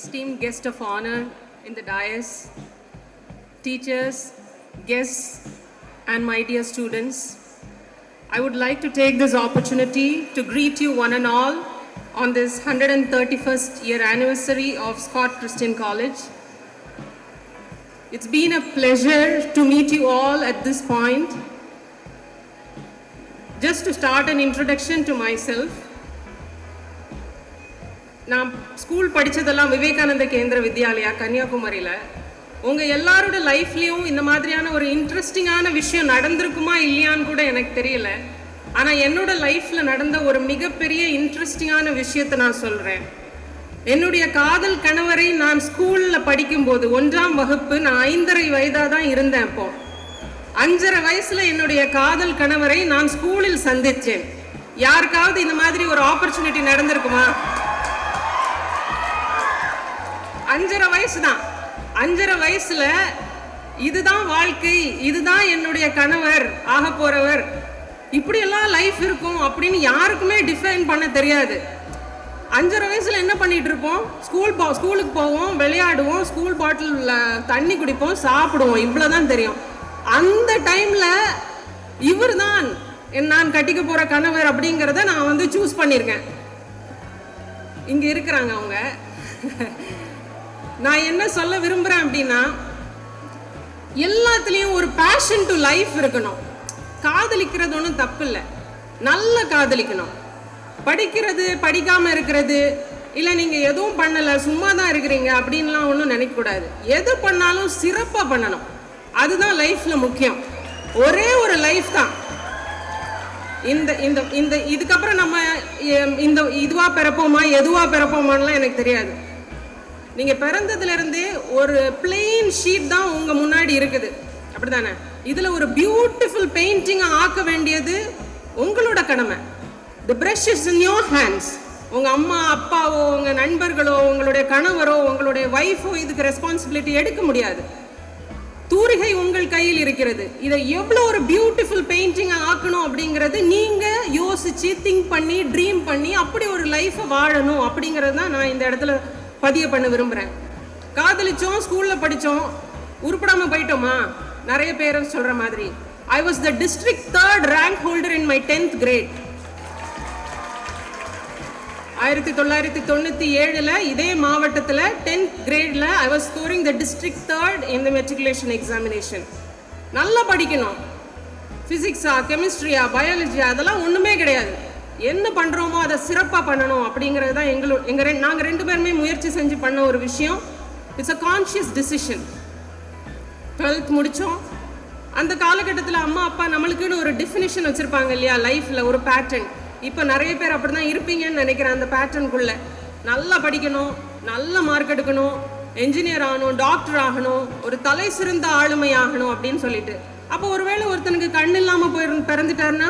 esteemed guest of honor in the dais, teachers, guests, and my dear students, I would like to take this opportunity to greet you one and all on this 131st year anniversary of Scott Christian College. It's been a pleasure to meet you all at this point. Just to start an introduction to myself, நான் school படித்ததெல்லாம் விவேகானந்த கேந்திர வித்யாலயா கன்னியாகுமரியில். உங்கள் எல்லாரோட லைஃப்லேயும் இந்த மாதிரியான ஒரு இன்ட்ரெஸ்டிங்கான விஷயம் நடந்திருக்குமா இல்லையான்னு கூட எனக்கு தெரியல. ஆனால் என்னோட லைஃப்பில் நடந்த ஒரு மிகப்பெரிய இன்ட்ரெஸ்டிங்கான விஷயத்தை நான் சொல்கிறேன் என்னுடைய காதல் கணவரை நான் ஸ்கூலில் படிக்கும்போது ஒன்றாம் வகுப்பு நான் ஐந்தரை வயதாக தான் இருந்தேன் அப்போ. அஞ்சரை வயசில் என்னுடைய காதல் கணவரை நான் ஸ்கூலில் சந்தித்தேன். யாருக்காவது இந்த மாதிரி ஒரு ஆப்பர்ச்சுனிட்டி நடந்திருக்குமா? அஞ்சரை வயசு தான் அஞ்சரை வயசுல இதுதான் வாழ்க்கை இதுதான் என்னுடைய கணவர் ஆக போறவர். இப்படியெல்லாம் லைஃப் இருக்கும் அப்படின்னு யாருக்குமே டிஃபைன் பண்ண தெரியாது. அஞ்சரை வயசுல என்ன பண்ணிட்டு இருப்போம் ஸ்கூல் போ ஸ்கூலுக்கு போவோம் விளையாடுவோம் ஸ்கூல் பாட்டில் தண்ணி குடிப்போம் சாப்பிடுவோம். இவ்வளவுதான் தெரியும். அந்த டைம்ல இவர் தான் நான் கட்டிக்க போற கணவர் அப்படிங்கிறத நான் வந்து சூஸ் பண்ணியிருக்கேன். இங்க இருக்கிறாங்க அவங்க. நான் என்ன சொல்ல விரும்புகிறேன் அப்படின்னா எல்லாத்துலேயும் ஒரு பேஷன் டு லைஃப் இருக்கணும். காதலிக்கிறது ஒன்றும் தப்பு இல்லை நல்லா காதலிக்கணும். படிக்கிறது படிக்காமல் இருக்கிறது இல்லை நீங்கள் எதுவும் பண்ணலை சும்மா தான் இருக்கிறீங்க அப்படின்லாம் ஒன்றும் நினைக்கக்கூடாது. எது பண்ணாலும் சிறப்பாக பண்ணணும். அதுதான் லைஃப்பில் முக்கியம். ஒரே ஒரு லைஃப் தான். இந்த இந்த இந்த இதுக்கப்புறம் நம்ம எம், இந்த இதுவாக பிறப்போமா எதுவாக பிறப்போமான்லாம் எனக்கு தெரியாது. நீங்கள் பிறந்ததுலேருந்தே ஒரு பிளெயின் ஷீட் தான் உங்கள் முன்னாடி இருக்குது. அப்படிதானே? இதில் ஒரு பியூட்டிஃபுல் பெயிண்டிங்காக ஆக்க வேண்டியது உங்களோட கடமை. The brush is in your hands உங்கள் அம்மா அப்பாவோ உங்கள் நண்பர்களோ உங்களுடைய கணவரோ உங்களுடைய ஒய்ஃபோ இதுக்கு ரெஸ்பான்சிபிலிட்டி எடுக்க முடியாது. தூரிகை உங்கள் கையில் இருக்கிறது. இதை எவ்வளோ ஒரு பியூட்டிஃபுல் பெயிண்டிங்காக ஆக்கணும் அப்படிங்கிறது நீங்கள் யோசித்து திங்க் பண்ணி ட்ரீம் பண்ணி அப்படி ஒரு லைஃப்பை வாழணும் அப்படிங்கிறது தான் நான் இந்த இடத்துல பதிய பண்ண விரும்புகிறேன் காதலிச்சோம் ஸ்கூலில் படித்தோம் உருப்படாமல் போயிட்டோமா? நிறைய பேர் சொல்கிற மாதிரி. I was the district third rank holder in my tenth grade ஆயிரத்தி தொள்ளாயிரத்தி தொண்ணூற்றி ஏழில் இதே மாவட்டத்தில் tenth கிரேடில் I was scoring the district third இந்த மெட்ரிகுலேஷன் எக்ஸாமினேஷன் நல்லா படிக்கணும். ஃபிசிக்ஸா கெமிஸ்ட்ரியா பயாலஜியா அதெல்லாம் ஒன்றுமே கிடையாது. என்ன பண்ணுறோமோ அதை சிறப்பாக பண்ணணும் அப்படிங்கிறது தான் எங்களோ எங்கள் ரெண்டு நாங்கள் ரெண்டு பேருமே முயற்சி செஞ்சு பண்ண ஒரு விஷயம். It's a conscious decision twelfth முடித்தோம் அந்த காலகட்டத்தில் அம்மா அப்பா நம்மளுக்குன்னு ஒரு டிஃபினிஷன் வச்சுருப்பாங்க இல்லையா லைஃப்பில் ஒரு பேட்டர்ன் இப்போ நிறைய பேர் அப்படி தான் இருப்பீங்கன்னு நினைக்கிறேன் அந்த பேட்டர்னுக்குள்ளே நல்லா படிக்கணும் நல்ல மார்க் எடுக்கணும் என்ஜினியர் ஆகணும் டாக்டர் ஆகணும் ஒரு தலை சிறந்த ஆளுமை ஆகணும் அப்படின்னு சொல்லிட்டு. அப்போ ஒருவேளை ஒருத்தனுக்கு கண் இல்லாமல் போயிரு பிறந்துட்டாருன்னா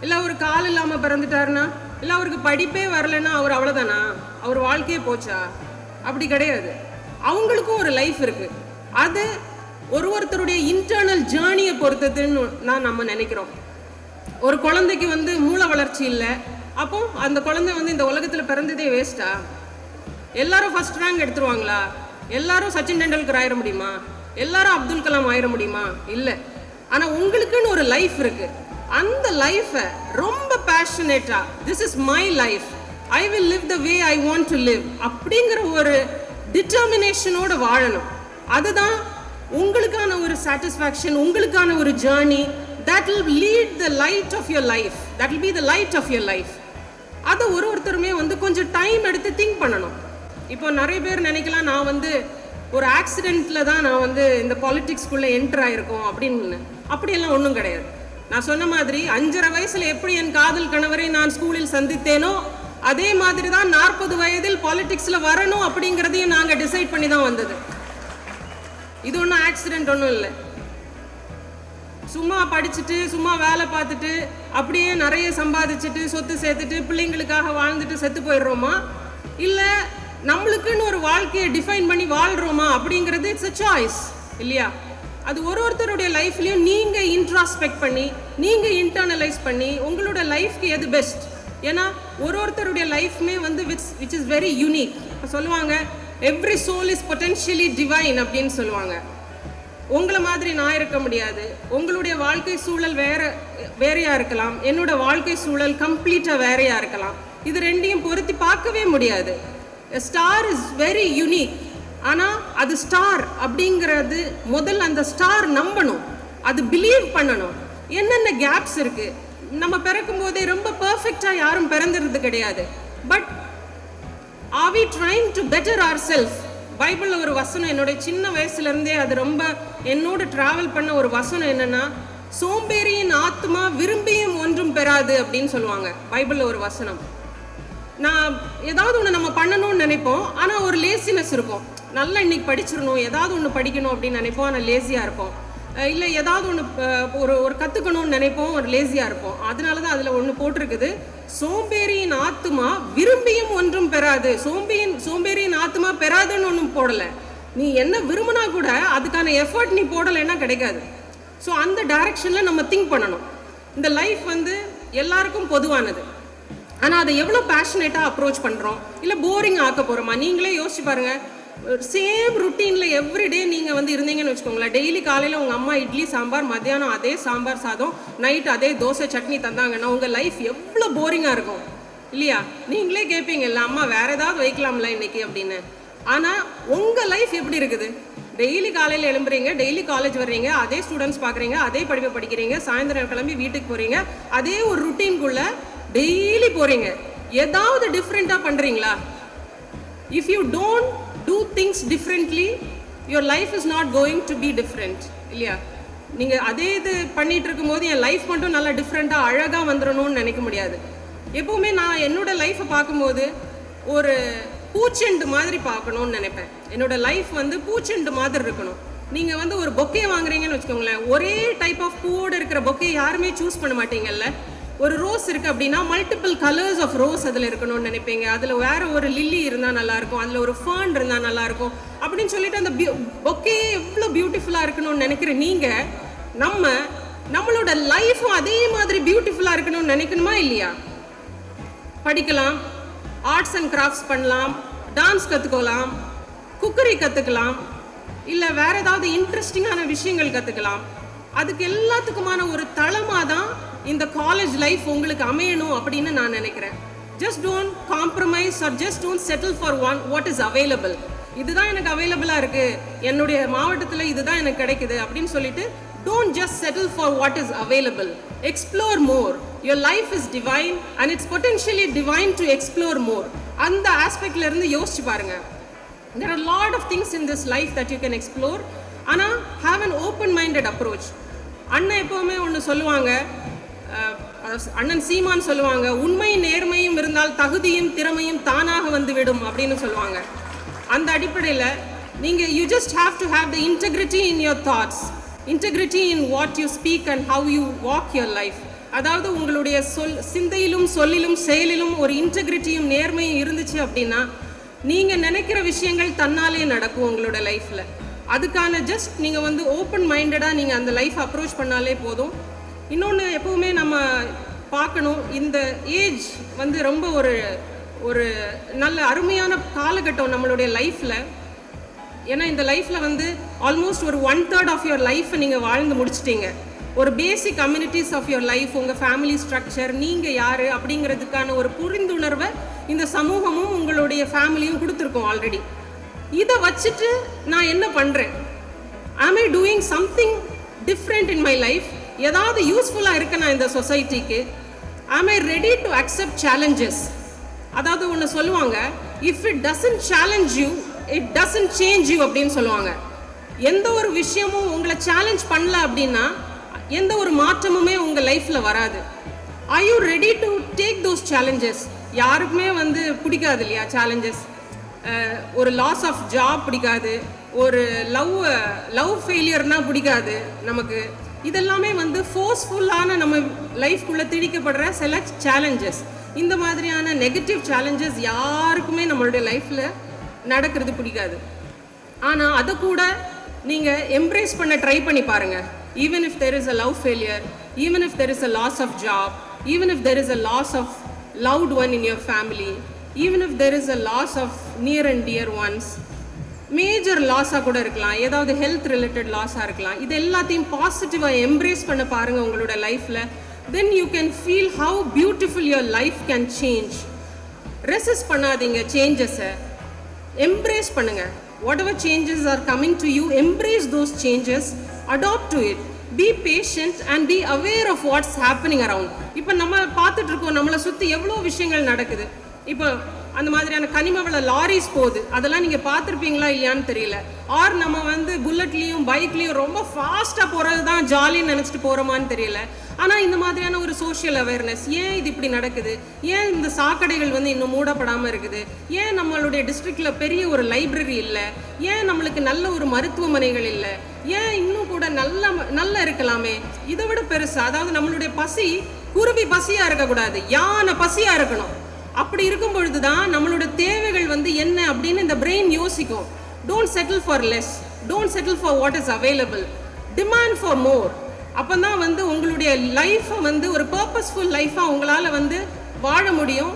இல்லை ஒரு கால் இல்லாமல் பிறந்துட்டாருன்னா? இல்லை அவருக்கு படிப்பே வரலைன்னா அவர் அவ்வளோதானா அவர் வாழ்க்கையே போச்சா? அப்படி கிடையாது. அவங்களுக்கும் ஒரு லைஃப் இருக்குது அது ஒரு ஒருத்தருடைய இன்டர்னல் ஜேர்னியை பொறுத்ததுன்னு நான் நம்ம நினைக்கிறோம். ஒரு குழந்தைக்கு வந்து மூளை வளர்ச்சி இல்லை. அப்போ அந்த குழந்தை வந்து இந்த உலகத்தில் பிறந்ததே வேஸ்ட்டா எல்லாரும் ஃபர்ஸ்ட் ரேங்க் எடுத்துருவாங்களா? எல்லாரும் சச்சின் டெண்டுல்கர் ஆயிட முடியுமா? எல்லாரும் அப்துல் கலாம் ஆயிட முடியுமா? இல்லை. ஆனால் உங்களுக்குன்னு ஒரு லைஃப் இருக்குது அந்த லைஃப்பை ரொம்ப பேஷனேட்டாக this is my life I will live the way I want to live அப்படிங்கிற ஒரு டிட்டர்மினேஷனோட வாழணும். அதுதான் உங்களுக்கான ஒரு சாட்டிஸ்ஃபேக்ஷன் உங்களுக்கான ஒரு journey that will lead the light of your life that will be the light of your life அதை ஒரு ஒருத்தருமே வந்து கொஞ்சம் டைம் எடுத்து திங்க் பண்ணணும். இப்போ நிறைய பேர் நினைக்கலாம் நான் வந்து ஒரு ஆக்சிடெண்ட்டில் தான் நான் வந்து இந்த பாலிட்டிக்ஸ்குள்ளே என்டர் ஆகிருக்கோம் அப்படின்னு. அப்படியெல்லாம் ஒன்றும் கிடையாது. நான் சொன்ன மாதிரி அஞ்சரை வயசுல எப்படி என் காதல் கணவரை நான் ஸ்கூலில் சந்தித்தேனோ அதே மாதிரி தான் நாற்பது வயதில் பாலிடிக்ஸில் வரணும் அப்படிங்கிறதையும் நாங்கள் டிசைட் பண்ணி தான் வந்தது. இது ஒன்றும் ஆக்சிடென்ட் ஒன்றும் இல்லை. சும்மா படிச்சுட்டு சும்மா வேலை பார்த்துட்டு அப்படியே நிறைய சம்பாதிச்சுட்டு சொத்து சேர்த்துட்டு பிள்ளைங்களுக்காக வாழ்ந்துட்டு செத்து போயிடுறோமா? இல்லை நம்மளுக்குன்னு ஒரு வாழ்க்கையை டிஃபைன் பண்ணி வாழ்கிறோமா அப்படிங்கிறது இட்ஸ் அ சாய்ஸ் இல்லையா? அது ஒரு ஒருத்தருடைய லைஃப்லையும் நீங்கள் இன்ட்ராஸ்பெக்ட் பண்ணி நீங்கள் இன்டர்னலைஸ் பண்ணி உங்களோட லைஃப்க்கு எது பெஸ்ட் ஏன்னா ஒரு ஒருத்தருடைய லைஃப்மே வந்து விட்ஸ் விச் இஸ் வெரி யூனிக் இப்போ சொல்லுவாங்க every soul is potentially divine அப்படின்னு சொல்லுவாங்க. உங்களை மாதிரி நான் இருக்க முடியாது. உங்களுடைய வாழ்க்கை சூழல் வேற வேறையா இருக்கலாம். என்னோட வாழ்க்கை சூழல் கம்ப்ளீட்டா வேறையா இருக்கலாம். இது ரெண்டையும் பொருத்தி பார்க்கவே முடியாது. ஸ்டார் இஸ் வெரி யூனிக் ஆனால் அது ஸ்டார் அப்படிங்கிறது முதல்ல அந்த ஸ்டார் நம்பணும். அது பிலீவ் பண்ணணும். என்னென்ன கேப்ஸ் இருக்குது நம்ம பிறக்கும் போதே ரொம்ப பர்ஃபெக்டாக யாரும் பிறந்துறது கிடையாது. But are we trying to better our self பைபிளில் ஒரு வசனம் என்னுடைய சின்ன வயசுலேருந்தே அது ரொம்ப என்னோட ட்ராவல் பண்ண ஒரு வசனம் என்னென்னா சோம்பேறியின் ஆத்மா விரும்பியும் ஒன்றும் பெறாது அப்படின்னு சொல்லுவாங்க. பைபிளில் ஒரு வசனம். நான் ஏதாவது ஒன்று நம்ம பண்ணணும்னு நினைப்போம் ஆனால் ஒரு லேசினஸ் இருக்கும். நல்லா இன்னைக்கு படிச்சிடணும் ஏதாவது ஒன்று படிக்கணும் அப்படின்னு நினைப்போம். ஆனால் லேசியாக இருப்போம். இல்லை ஏதாவது ஒன்று ஒரு ஒரு கற்றுக்கணும்னு நினைப்போம். ஒரு லேசியாக இருப்போம். அதனால தான் அதில் ஒன்று போட்டிருக்குது. சோம்பேறியின் ஆத்துமா விரும்பியும் ஒன்றும் பெறாது. சோம்பேறியின் சோம்பேறியின் ஆத்துமா பெறாதுன்னு ஒன்றும் போடலை. நீ என்ன விரும்பினா கூட அதுக்கான எஃபர்ட் நீ போடலைன்னா கிடைக்காது. ஸோ அந்த டைரக்ஷனில் நம்ம திங்க் பண்ணணும். இந்த லைஃப் வந்து எல்லாருக்கும் பொதுவானது. ஆனால் அதை எவ்வளோ பேஷனேட்டாக அப்ரோச் பண்ணுறோம் இல்லை போரிங் ஆக்க போகிறோமா நீங்களே யோசிச்சு பாருங்கள் சேம் ருட்டீனில் எவ்ரிடே நீங்கள் வந்து இருந்தீங்கன்னு வச்சுக்கோங்களேன். டெய்லி காலையில் உங்கள் அம்மா இட்லி சாம்பார் மத்தியானம் அதே சாம்பார் சாதம் நைட் அதே தோசை சட்னி தந்தாங்கன்னா உங்கள் லைஃப் எவ்வளோ போரிங்காக இருக்கும். இல்லையா? நீங்களே கேட்பீங்க இல்லை அம்மா வேறு ஏதாவது வைக்கலாம்ல இன்னைக்கு அப்படின்னு. ஆனால் உங்கள் லைஃப் எப்படி இருக்குது? டெய்லி காலையில் எழும்புறீங்க டெய்லி காலேஜ் வர்றீங்க அதே ஸ்டூடெண்ட்ஸ் பார்க்குறீங்க அதே படிப்பை படிக்கிறீங்க சாயந்தரம் கிளம்பி வீட்டுக்கு போகிறீங்க அதே ஒரு ருட்டீன்குள்ள டெய்லி போகிறீங்க ஏதாவது டிஃப்ரெண்ட்டாக பண்ணுறீங்களா if you don't do things differently your life is not going to be different இல்லையா? நீங்கள் அதே இது பண்ணிகிட்டு இருக்கும்போது என் லைஃப் மட்டும் நல்லா டிஃப்ரெண்ட்டாக அழகாக வந்துடணும்னு நினைக்க முடியாது. எப்போவுமே நான் என்னோட லைஃப்பை பார்க்கும்போது ஒரு பூச்செண்டு மாதிரி பார்க்கணும்னு நினைப்பேன். என்னோட லைஃப் வந்து பூச்செண்டு மாதிரி இருக்கணும். நீங்கள் வந்து ஒரு பொக்கே வாங்குறீங்கன்னு வச்சுக்கோங்களேன். ஒரே டைப் ஆஃப் பூவோடு இருக்கிற பொக்கே யாருமே சூஸ் பண்ண மாட்டீங்கல்ல? ஒரு ரோஸ் இருக்குது அப்படின்னா மல்டிபிள் கலர்ஸ் ஆஃப் ரோஸ் அதில் இருக்கணும்னு நினைப்பீங்க. அதில் வேற ஒரு லில்லி இருந்தால் நல்லாயிருக்கும். அதில் ஒரு ஃபேன் இருந்தால் நல்லாயிருக்கும். அப்படின்னு சொல்லிட்டு அந்த பொக்கே எவ்வளோ பியூட்டிஃபுல்லாக இருக்கணும்னு நினைக்கிற நீங்கள் நம்ம நம்மளோட லைஃப்பும் அதே மாதிரி பியூட்டிஃபுல்லாக இருக்கணும்னு நினைக்கணுமா இல்லையா? படிக்கலாம். ஆர்ட்ஸ் அண்ட் கிராஃப்ட்ஸ் பண்ணலாம். டான்ஸ் கற்றுக்கலாம் குக்கரி கற்றுக்கலாம் இல்லை வேற ஏதாவது இன்ட்ரெஸ்டிங்கான விஷயங்கள் கற்றுக்கலாம் அதுக்கு எல்லாத்துக்குமான ஒரு தளமாக தான் இந்த காலேஜ் லைஃப் உங்களுக்கு அமையணும் அப்படின்னு நான் நினைக்கிறேன். Just don't compromise or just don't settle for one what is available இதுதான் எனக்கு அவைலபிளாக இருக்குது என்னுடைய மாவட்டத்தில் இதுதான் எனக்கு கிடைக்குது அப்படின்னு சொல்லிட்டு don't just settle for what is available explore more your life is divine and it's potentially divine to explore more அந்த ஆஸ்பெக்ட்ல இருந்து யோசிச்சு பாருங்க. There are lot of things in this life that you can explore ஆனால் have an open minded approach அண்ணன் எப்போவுமே ஒன்று சொல்லுவாங்க அண்ணன் சீமான் சொல்லுவாங்க உண்மை நேர்மையும் இருந்தால் தகுதியும் திறமையும் தானாக வந்துவிடும் அப்படின்னு சொல்லுவாங்க. அந்த அடிப்படையில் நீங்கள் you just have to have the integrity in your thoughts integrity in what you speak and how you walk your life அதாவது உங்களுடைய சொல் சிந்தையிலும் சொல்லிலும் செயலிலும் ஒரு இன்டெகிரிட்டியும் நேர்மையும் இருந்துச்சு அப்படின்னா நீங்கள் நினைக்கிற விஷயங்கள் தன்னாலே நடக்கும் உங்களோட லைஃப்பில் அதுக்கான ஜஸ்ட் நீங்கள் வந்து ஓப்பன் மைண்டடாக நீங்கள் அந்த லைஃப் அப்ரோச் பண்ணாலே போதும். இன்னொன்று எப்பவுமே நம்ம பார்க்கணும் இந்த ஏஜ் வந்து ரொம்ப ஒரு ஒரு நல்ல அருமையான காலகட்டம் நம்மளுடைய லைஃப்பில் ஏன்னா இந்த லைஃப்பில் வந்து ஆல்மோஸ்ட் ஒரு ஒன் தேர்ட் ஆஃப் யுவர் லைஃப்பை நீங்கள் வாழ்ந்து முடிச்சிட்டீங்க. ஒரு basic communities of your life உங்கள் ஃபேமிலி ஸ்ட்ரக்சர் நீங்கள் யார் அப்படிங்கிறதுக்கான ஒரு புரிந்துணர்வை இந்த சமூகமும் உங்களுடைய ஃபேமிலியும் கொடுத்துருக்கோம் ஆல்ரெடி இதை வச்சுட்டு நான் என்ன பண்ணுறேன் am I doing something different in my life ஏதாவது யூஸ்ஃபுல்லாக இருக்கு நான் இந்த சொசைட்டிக்கு am I ready to accept challenges அதாவது ஒன்று சொல்லுவாங்க if it doesn't challenge you it doesn't change you அப்படின்னு சொல்லுவாங்க. எந்த ஒரு விஷயமும் உங்களை சேலஞ்ச் பண்ணல அப்படின்னா எந்த ஒரு மாற்றமுமே உங்கள் லைஃப்பில் வராது. I you ready to take those challenges யாருக்குமே வந்து பிடிக்காது இல்லையா சேலஞ்சஸ் ஒரு லாஸ் ஆஃப் ஜாப் பிடிக்காது. ஒரு லவ் லவ் ஃபெயிலியர்னால் பிடிக்காது நமக்கு. இதெல்லாமே வந்து ஃபோர்ஸ்ஃபுல்லான நம்ம லைஃப்குள்ளே திணிக்கப்படுற சில சேலஞ்சஸ் இந்த மாதிரியான நெகட்டிவ் சேலஞ்சஸ் யாருக்குமே நம்மளுடைய லைஃப்பில் நடக்கிறது பிடிக்காது. ஆனால் அதை கூட நீங்கள் எம்ப்ரேஸ் பண்ண ட்ரை பண்ணி பாருங்க. Even if there is a love failure even if there is a loss of job even if there is a loss of loved one in your family even if there is a loss of near and dear ones major லாஸாக கூட இருக்கலாம். ஏதாவது health related லாஸாக இருக்கலாம். இது எல்லாத்தையும் பாசிட்டிவாக embrace பண்ண பாருங்கள் உங்களோட லைஃப்பில் then you can feel how beautiful your life can change resist பண்ணாதீங்க சேஞ்சஸை எம்ப்ரேஸ் பண்ணுங்கள் whatever changes are coming to you embrace those changes adapt to it be patient and be aware of what's happening around இப்போ நம்ம பார்த்துட்ருக்கோம் நம்மளை சுற்றி எவ்வளோ விஷயங்கள் நடக்குது. இப்போ அந்த மாதிரியான கனிமவள லாரிஸ் போகுது. அதெல்லாம் நீங்கள் பார்த்துருப்பீங்களா இல்லையான்னு தெரியல. ஆர் நம்ம வந்து புல்லட்லேயும் பைக்லேயும் ரொம்ப ஃபாஸ்ட்டாக போகிறது தான் ஜாலின்னு நினச்சிட்டு போகிறோமான்னு தெரியல. ஆனால் இந்த மாதிரியான ஒரு சோஷியல் அவேர்னஸ் ஏன் இது இப்படி நடக்குது? ஏன் இந்த சாக்கடைகள் வந்து இன்னும் மூடப்படாமல் இருக்குது? ஏன் நம்மளுடைய டிஸ்ட்ரிக்டில் பெரிய ஒரு லைப்ரரி இல்லை? ஏன் நம்மளுக்கு நல்ல ஒரு மருத்துவமனைகள் இல்லை? ஏன் இன்னும் கூட நல்ல நல்லா இருக்கலாமே? இதை விட பெருசு அதாவது நம்மளுடைய பசி குருவி பசியாக இருக்கக்கூடாது. யானை பசியாக இருக்கணும். அப்படி இருக்கும் பொழுது தான் நம்மளோட தேவைகள் வந்து என்ன அப்படின்னு இந்த பிரெயின் யோசிக்கும். Don't settle for less don't settle for what is available demand for more அப்போ தான் வந்து உங்களுடைய லைஃப்பை வந்து ஒரு பர்பஸ்ஃபுல் லைஃபாக உங்களால் வந்து வாழ முடியும்.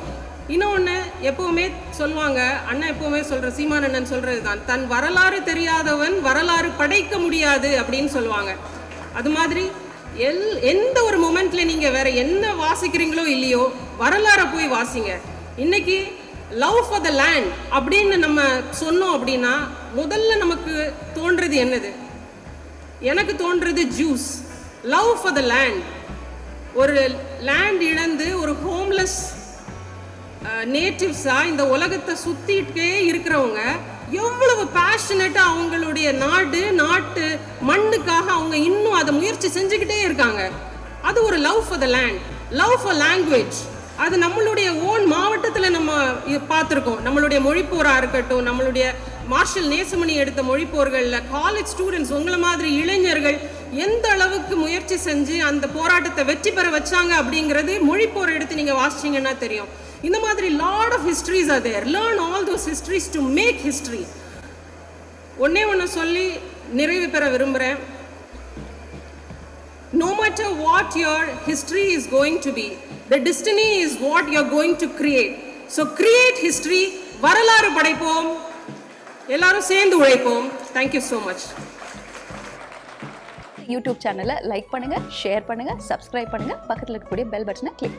இன்னொன்று எப்போவுமே சொல்லுவாங்க அண்ணன் எப்போவுமே சொல்கிற சீமான் அண்ணன் சொல்கிறது தான் தன் வரலாறு தெரியாதவன் வரலாறு படைக்க முடியாது அப்படின்னு சொல்லுவாங்க. அது மாதிரி எல் எந்த ஒரு மொமெண்ட்ல நீங்கள் வேற என்ன வாசிக்கிறீங்களோ இல்லையோ வரலாறை போய் வாசிங்க. இன்னைக்கு லவ் ஃபார் த லேண்ட் அப்படின்னு நம்ம சொன்னோம் அப்படின்னா முதல்ல நமக்கு தோன்றது என்னது? எனக்கு தோன்றது just love for the land ஒரு லேண்ட் இழந்து ஒரு ஹோம்லெஸ் நேட்டிவ்ஸாக இந்த உலகத்தை சுற்றிட்டே இருக்கிறவங்க எவ்வளவு பேஷனட்டாக அவங்களுடைய நாடு நாட்டு மண்ணுக்காக அவங்க இன்னும் அதை முயற்சி செஞ்சுக்கிட்டே இருக்காங்க. அது ஒரு love for the land love for language அது நம்மளுடைய ஓன் மாவட்டத்தில் நம்ம பார்த்துருக்கோம். நம்மளுடைய மொழிப்போராக இருக்கட்டும் நம்மளுடைய மார்ஷல் நேசமணி எடுத்த மொழிப்போர்களில் காலேஜ் ஸ்டூடெண்ட்ஸ் உங்களை மாதிரி இளைஞர்கள் எந்த அளவுக்கு முயற்சி செஞ்சு அந்த போராட்டத்தை வெற்றி பெற வச்சாங்க அப்படிங்கிறது மொழிப்போர் எடுத்து நீங்கள் வாசிச்சீங்கன்னா தெரியும். இந்த மாதிரி lot of histories are there learn all those histories to make history ஒன்னே ஒன்று சொல்லி நிறைவு பெற விரும்புகிறேன் no matter what your history is going to be, the destiny is what you're going to create. So create history, வரலாறு படைப்போம். எல்லாரும் சேர்ந்து உழைப்போம். Thank you so much YouTube சேனலை லைக் பண்ணுங்க ஷேர் பண்ணுங்க சப்ஸ்கிரைப் பண்ணுங்க. பக்கத்தில் இருக்கக்கூடிய பெல் பட்டனை கிளிக் பண்ணுங்க.